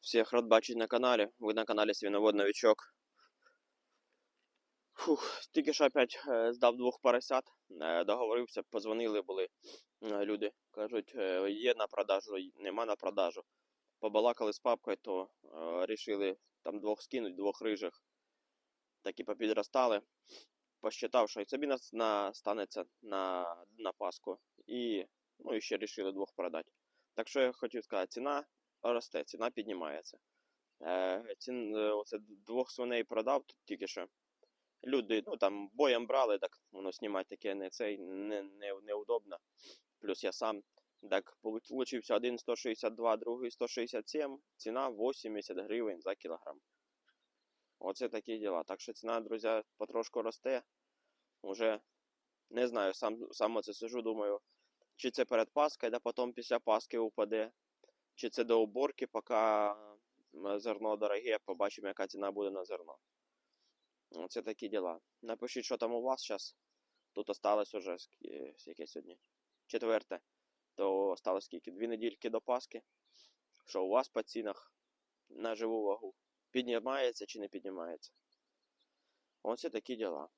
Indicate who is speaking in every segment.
Speaker 1: Всіх рад бачити на каналі. Ви на каналі Свіновод Новичок. Фух, тільки що опять е, здав двох поросят. Е, договорився, позвонили були е, люди. Кажуть, є на продажу, нема на продажу. Побалакали з папкою, то рішили там двох скинуть, двох рижих. Такі попідростали. Посчитав, що і собі нас на, станеться на, на Пасху. І, ну, і ще рішили двох продати. Так що я хотів сказати, ціна росте, ціна піднімається. Е, е, оце двох свиней продав тут тільки що. Люди, ну там боєм брали, так воно знімати таке не цей не, не, неудобно. Плюс я сам. Так, получився один 162, другий 167, ціна 80 гривень за кілограм. Оце такі діла. Так що ціна, друзі, потрошку росте. Уже не знаю, сам, сам оце сижу, думаю, чи це перед Паскою, да потім після Паски упаде, чи це до уборки, поки зерно дороге, побачимо, яка ціна буде на зерно. Це такі діла. Напишіть, що там у вас зараз. Тут осталось уже яке сьогодні? Четверте. То осталось скільки? Дві недільки до Паски. Що у вас по цінах на живу вагу? Піднімається чи не піднімається? Оце такі діла.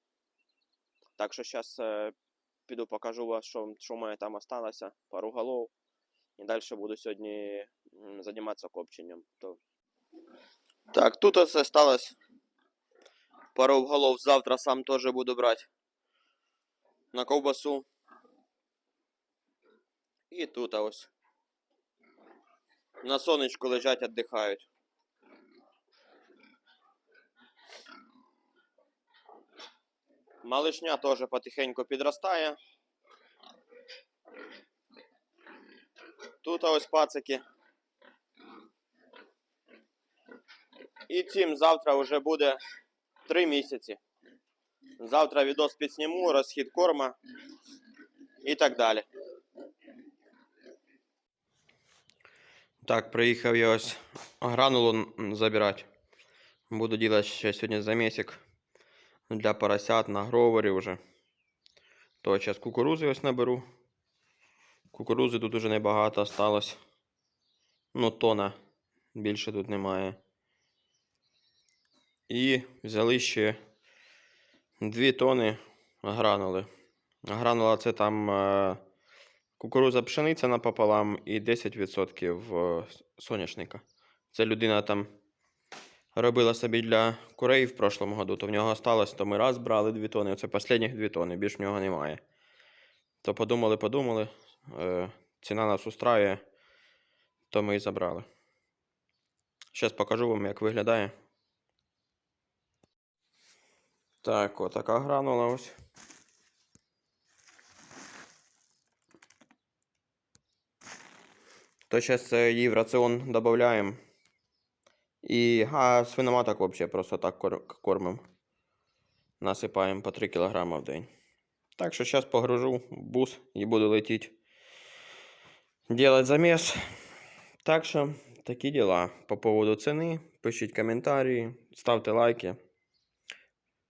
Speaker 1: Так що зараз піду покажу вас, що, що в мене там осталося, пару голов. І далі буду сьогодні займатися копченням. То... Так, тут ось осталось пару голов. Завтра сам теж буду брати на ковбасу. І тут ось. На сонечку лежать, віддихають. Малишня теж потихеньку підростає. Тут ось пацики. І цим завтра вже буде 3 місяці. Завтра відос підсніму, розхід корма і так далі. Так, приїхав я ось гранулу забирати. Буду делать ще сьогодні замесик для поросят на гровері вже. То зараз кукурузи ось наберу. Кукурузи тут уже небагато осталось. Ну, тона більше тут немає. І взяли ще 2 тони гранули. Гранула це там е, кукуруза пшениця напополам і 10% е, соняшника. Це людина там робила собі для курей в прошлому году, то в нього осталось, то ми раз брали 2 тони. Це останніх 2 тони, більш в нього немає. То подумали, подумали. Е, ціна нас устраює, то ми і забрали. Зараз покажу вам, як виглядає. Так, отака гранула ось. То зараз її в раціон додаємо. І а свиноматок взагалі просто так кор- кормимо. Насипаємо по 3 кг в день. Так що зараз погружу в бус і буду летіти. Делать замес. Так що такі діла. По поводу ціни. Пишіть коментарі, ставте лайки.